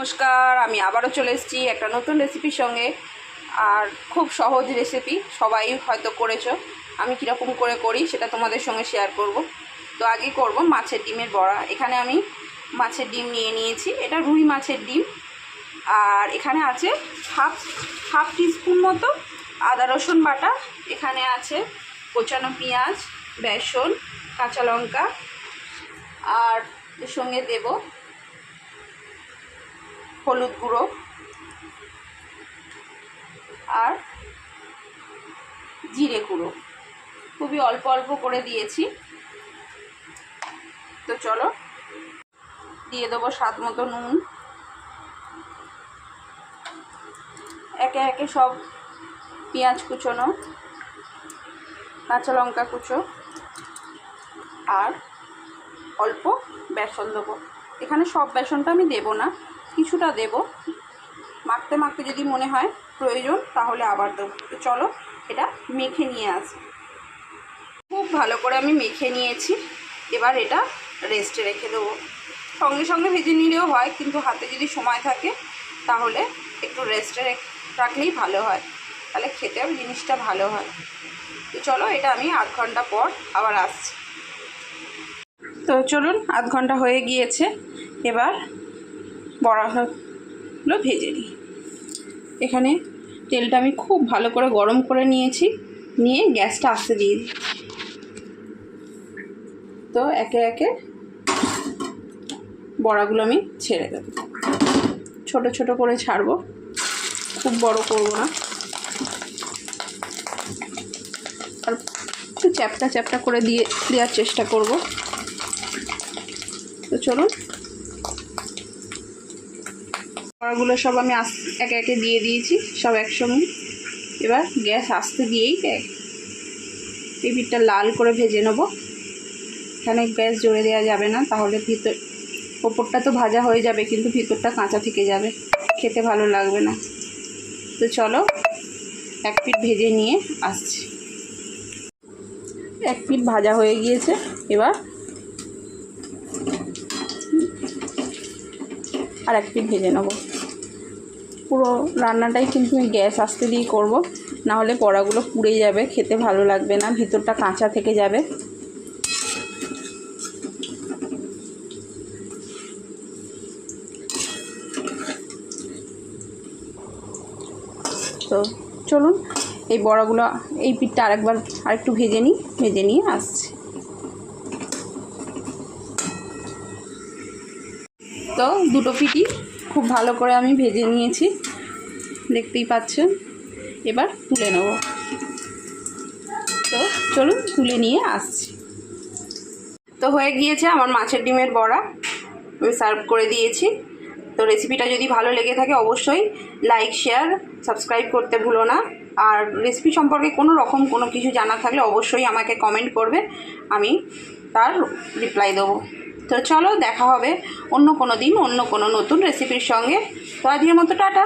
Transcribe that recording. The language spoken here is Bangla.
নমস্কার, আমি আবারও চলে এসেছি একটা নতুন রেসিপির সঙ্গে। আর খুব সহজ রেসিপি সবাই হয়তো করেছ। আমি কীরকম করে করি সেটা তোমাদের সঙ্গে শেয়ার করব। তো আগে করব মাছের ডিমের বড়া। এখানে আমি মাছের ডিম নিয়ে নিয়েছি। এটা রুই মাছের ডিম। আর এখানে আছে হাফ হাফ টিস্পুন মতো আদা, রসুন বাটা। এখানে আছে কোচানো পেঁয়াজ, বেসন, কাঁচা লঙ্কা। আর সঙ্গে দেবো হলুদ গুঁড়ো আর জিরে গুঁড়ো। খুবই অল্প অল্প করে দিয়েছি। তো চলো, দিয়ে দেবো স্বাদ মতো নুন। একে একে সব পেঁয়াজ কুচোনো, কাঁচা লঙ্কা কুচো, আর অল্প বেসন দেবো। এখানে সব বেসনটা আমি দেবো না, কিছুটা দেব। মাখতে মাখতে যদি মনে হয় প্রয়োজন, তাহলে আবার দেবো। তো চলো, এটা মেখে নিয়ে আসি। খুব ভালো করে আমি মেখে নিয়েছি। এবার এটা রেস্টে রেখে দেবো। সঙ্গে সঙ্গে ভেজে নিলেও হয়, কিন্তু হাতে যদি সময় থাকে, তাহলে একটু রেস্টে রাখলেই ভালো হয়। তাহলে খেতেও জিনিসটা ভালো হয়। তো চলো, এটা আমি আধ ঘণ্টা পর আবার আসছি। তো চলুন, আধ ঘণ্টা হয়ে গিয়েছে। এবার বড়া বড়াগুলো ভেজে নিই। এখানে তেলটা আমি খুব ভালো করে গরম করে নিয়েছি, নিয়ে গ্যাসটা আস্তে দিয়ে দিই তো একে একে বড়াগুলো আমি ছেড়ে দেব। ছোট ছোট করে ছাড়বো, খুব বড় করব না। আর একটু চ্যাপটা চ্যাপটা করে দিয়ে, দেওয়ার চেষ্টা করব। তো চলুন বড়াগুলো সব আমি একে একে দিয়ে দিয়েছি, সব একসঙ্গে। এবার গ্যাস আস্তে দিয়েই দেয় এই পিঠটা লাল করে ভেজে নেব। এখানে গ্যাস জোরে দেওয়া যাবে না, তাহলে ভিতর, ওপরটা তো ভাজা হয়ে যাবে, কিন্তু ভিতরটা কাঁচা থেকে যাবে। খেতে ভালো লাগবে না। তো চলো, এক পিঠ ভেজে নিয়ে আসছি। এক পিঠ ভাজা হয়ে গিয়েছে, এবার আর এক ভেজে নেব। পুরো রান্নাটাই কিন্তু আমি গ্যাস আসতে দিয়ে করব। না হলে বড়াগুলো পুড়ে যাবে, খেতে ভালো লাগবে না, ভিতরটা কাঁচা থেকে যাবে। তো চলুন, এই বড়াগুলো, এই পিঠটা আরেকবার আরেকটু ভেজে নিই, ভেজে নিয়ে আসছি। তো দুটো পিটি খুব ভালো করে আমি ভেজে নিয়েছি। দেখতেই পাচ্ছেন। এবার তুলে নেব। তো চলুন তুলে নিয়ে আসছি। তো হয়ে গিয়েছে আমার মাছের ডিমের বড়া। আমি সার্ভ করে দিয়েছি। তো রেসিপিটা যদি ভালো লেগে থাকে অবশ্যই লাইক, শেয়ার, সাবস্ক্রাইব করতে ভুলো না। আর রেসিপি সম্পর্কে কোনো রকম কোনো কিছু জানা থাকলে অবশ্যই আমাকে কমেন্ট করবে। আমি তার রিপ্লাই দেবো। তো চলো দেখা হবে অন্য কোনো দিন, অন্য কোনো নতুন রেসিপির সঙ্গে। তো আজকের মতো টাটা।